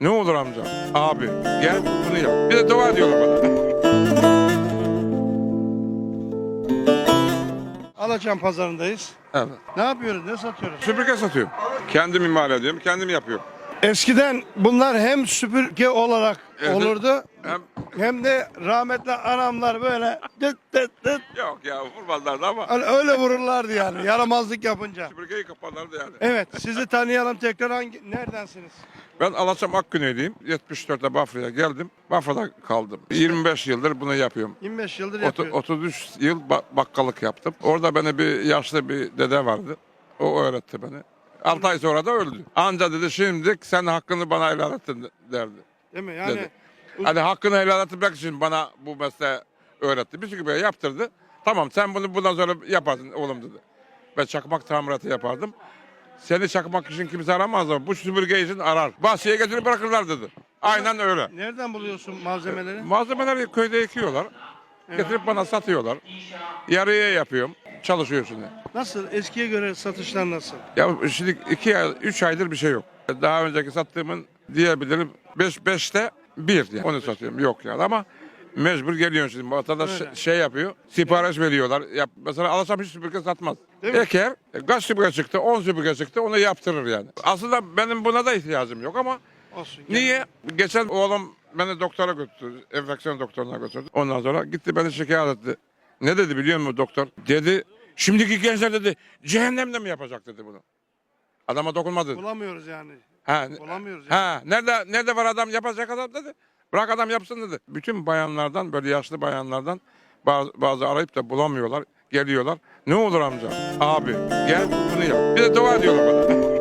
Ne olur amca? Abi gel bunu yap. Bir de dua diyorlar bana. Alaçam pazarındayız. Evet. Ne yapıyoruz? Ne satıyoruz? Süpürge satıyorum. Kendim imal ediyorum. Kendim yapıyorum. Eskiden bunlar hem süpürge olarak Evet. olurdu Hem hem de rahmetli anamlar böyle dıt dıt dıt yok ya vurmazlardı ama hani öyle vururlardı yani yaramazlık yapınca. süpürgeyi kaparlardı yani. Evet sizi tanıyalım tekrar hangi neredensiniz? Ben Alaçam Akgüney'liyim. 74'te Bafra'ya geldim. Bafra'da kaldım. 25 yıldır bunu yapıyorum. 25 yıldır yapıyorsunuz. 33 yıl ba- bakkallık yaptım. Orada beni bir yaşlı bir dede vardı. O öğretti beni. 6 ay sonra da öldü. Anca dedi şimdi sen hakkını bana helal ettin derdi. Değil mi? Yani dedi. Hani hakkını helal etmek için bana bu mesleği öğretti. Bir süre yaptırdı. Tamam sen bunu bundan sonra yaparsın oğlum dedi. Ben çakmak tamiratı yapardım. Seni çakmak için kimse aramaz ama bu süpürge için arar. Bahçeye getirip bırakırlar dedi. Aynen öyle. nereden buluyorsun malzemeleri? Malzemeleri köyde ekiyorlar. Getirip bana satıyorlar. Yarıya yapıyorum. Çalışıyor şimdi. Nasıl? Eskiye göre satışlar nasıl? Ya şimdi iki ay, üç aydır bir şey yok. Daha önceki sattığımın diyebilirim beş, beşte bir yani. Onu satıyorum. Yok yani ama mecbur geliyorsun şimdi. Vatandaş Öyle. şey yapıyor. Sipariş veriyorlar. Yap, mesela alasam hiç süpürge satmaz. Değil mi? Eker, e, kaç süpürge çıktı? 10 süpürge çıktı. Onu yaptırır yani. Aslında benim buna da ihtiyacım yok ama Olsun. Niye? Geçen oğlum beni doktora götürdü. Enfeksiyon doktoruna götürdü. Ondan sonra gitti beni şikayet etti. Ne dedi biliyor musun doktor? Dedi şimdiki gençler dedi cehennemde mi yapacak dedi bunu. Adama dokunmadı. Bulamıyoruz yani. Ha, Bulamıyoruz yani. ha, nerede nerede var adam yapacak adam dedi. Bırak adam yapsın dedi. Bütün bayanlardan böyle yaşlı bayanlardan bazı, bazı arayıp da bulamıyorlar. Geliyorlar. Ne olur amca? Abi gel bunu yap. Bir de dua diyorlar bana.